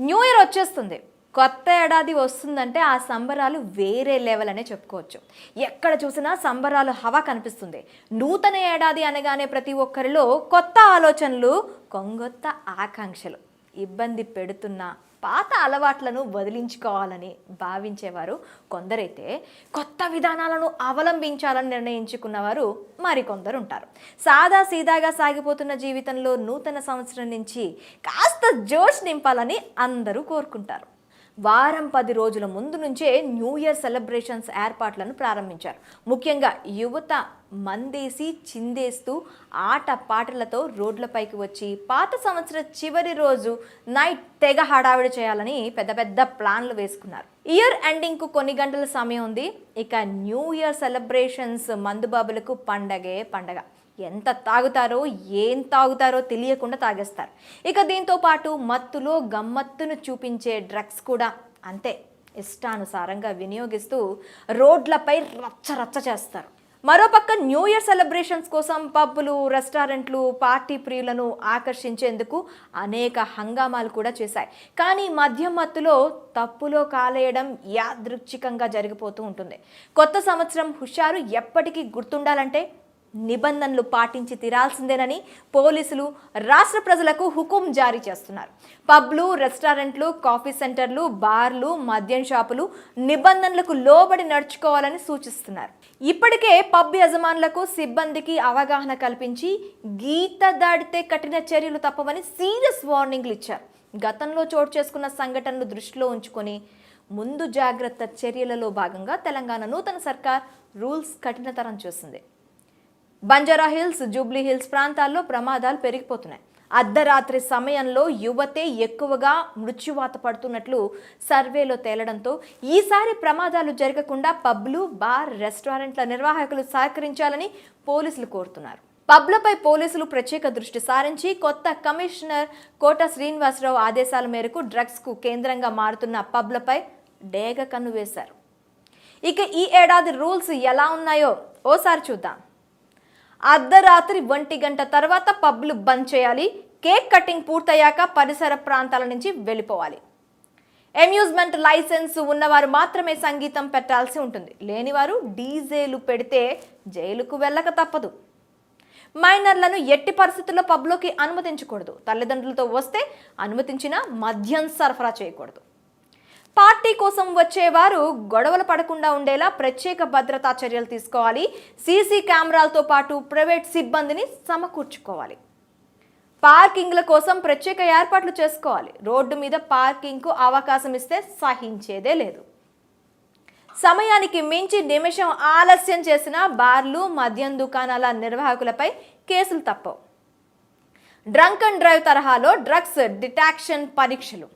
New year వచ్చేస్తుంది. కొత్త ఏడాది వస్తుందంటే ఆ సంబరాలు వేరే లెవెల్ అనే చెప్పుకోవచ్చు. ఎక్కడ చూసినా సంబరాలు హవా కనిపిస్తుంది. నూతన ఏడాది అనగానే ప్రతి ఒక్కరిలో కొత్త ఆలోచనలు కొంగొత్త ఆకాంక్షలు. ఇబ్బంది పెడుతున్న పాత అలవాట్లను వదిలించుకోవాలని భావించేవారు కొందరైతే కొత్త విధానాలను అవలంబించాలని నిర్ణయించుకున్నవారు మరికొందరు ఉంటారు సాదా సీదాగా సాగిపోతున్న జీవితంలో నూతన సంవత్సరం నుంచి కాస్త జోష్ నింపాలని అందరూ కోరుకుంటారు. వారం పది రోజుల ముందు నుంచే న్యూ ఇయర్ సెలబ్రేషన్స్ ఏర్పాట్లను ప్రారంభించారు. ముఖ్యంగా యువత మందేసి చిందేస్తూ ఆట పాటలతో రోడ్లపైకి వచ్చి పాత సంవత్సర చివరి రోజు నైట్ తెగ హడావిడి చేయాలని పెద్ద పెద్ద ప్లాన్లు వేసుకున్నారు. ఇయర్ ఎండింగ్కు కొన్ని గంటల సమయం ఉంది. ఇక న్యూ ఇయర్ సెలబ్రేషన్స్ మందుబాబులకు పండగే పండగ. ఎంత తాగుతారో ఏం తాగుతారో తెలియకుండా తాగేస్తారు. ఇక దీంతో పాటు మత్తులో గమ్మత్తును చూపించే డ్రగ్స్ కూడా అంతే ఇష్టానుసారంగా వినియోగిస్తూ రోడ్లపై రచ్చ రచ్చ చేస్తారు. మరోపక్క న్యూ ఇయర్ సెలబ్రేషన్స్ కోసం పబ్బులు రెస్టారెంట్లు పార్టీ ప్రియులను ఆకర్షించేందుకు అనేక హంగామాలు కూడా చేశాయి. కానీ మద్యం మత్తులో తప్పులో కాలేయడం యాదృచ్ఛికంగా జరిగిపోతూ ఉంటుంది. కొత్త సంవత్సరం హుషారు ఎప్పటికీ గుర్తుండాలంటే నిబంధనలు పాటించి తీరాల్సిందేనని పోలీసులు రాష్ట్ర ప్రజలకు హుకుం జారీ చేస్తున్నారు. పబ్లు రెస్టారెంట్లు కాఫీ సెంటర్లు బార్లు మద్యం షాపులు నిబంధనలకు లోబడి నడుచుకోవాలని సూచిస్తున్నారు. ఇప్పటికే పబ్ యజమానులకు సిబ్బందికి అవగాహన కల్పించి గీత దాడితే కఠిన చర్యలు తప్పవని సీరియస్ వార్నింగ్లు ఇచ్చారు. గతంలో చోటు చేసుకున్న సంఘటనలు దృష్టిలో ఉంచుకొని ముందు జాగ్రత్త చర్యలలో భాగంగా తెలంగాణ నూతన సర్కార్ రూల్స్ కఠినతరం చేసింది. బంజారా హిల్స్ జూబ్లీ హిల్స్ ప్రాంతాల్లో ప్రమాదాలు పెరిగిపోతున్నాయి. అర్ధరాత్రి సమయంలో యువతే ఎక్కువగా మృత్యువాత పడుతున్నట్లు సర్వేలో తేలడంతో ఈసారి ప్రమాదాలు జరగకుండా పబ్లు బార్ రెస్టారెంట్ల నిర్వాహకులు సహకరించాలని పోలీసులు కోరుతున్నారు. పబ్లపై పోలీసులు ప్రత్యేక దృష్టి సారించి కొత్త కమిషనర్ కోట శ్రీనివాసరావు ఆదేశాల మేరకు డ్రగ్స్కు కేంద్రంగా మారుతున్న పబ్లపై డేగ కన్ను వేశారు. ఇక ఈ ఏడాది రూల్స్ ఎలా ఉన్నాయో ఓసారి చూద్దాం. అర్ధరాత్రి ఒంటి గంట తర్వాత పబ్లు బంద్ చేయాలి. కేక్ కటింగ్ పూర్తయ్యాక పరిసర ప్రాంతాల నుంచి వెళ్ళిపోవాలి. అమ్యూజ్మెంట్ లైసెన్స్ ఉన్నవారు మాత్రమే సంగీతం పెట్టాల్సి ఉంటుంది. లేనివారు డీజేలు పెడితే జైలుకు వెళ్ళక తప్పదు. మైనర్లను ఎట్టి పరిస్థితుల్లో పబ్లోకి అనుమతించకూడదు. తల్లిదండ్రులతో వస్తే అనుమతించిన మద్యం సరఫరా చేయకూడదు. పార్టీ కోసం వచ్చేవారు గొడవలు పడకుండా ఉండేలా ప్రత్యేక భద్రతా చర్యలు తీసుకోవాలి. సీసీ కెమెరాలతో పాటు ప్రైవేట్ సిబ్బందిని సమకూర్చుకోవాలి. పార్కింగ్ల కోసం ప్రత్యేక ఏర్పాట్లు చేసుకోవాలి. రోడ్డు మీద పార్కింగ్కు అవకాశం ఇస్తే సహించేదే లేదు. సమయానికి మించి నిమిషం ఆలస్యం చేసిన బార్లు మద్యం దుకాణాల నిర్వాహకులపై కేసులు తప్పవు. డ్రంక్ అండ్ డ్రైవ్ తరహాలో డ్రగ్స్ డిటాక్షన్ పరీక్షలు.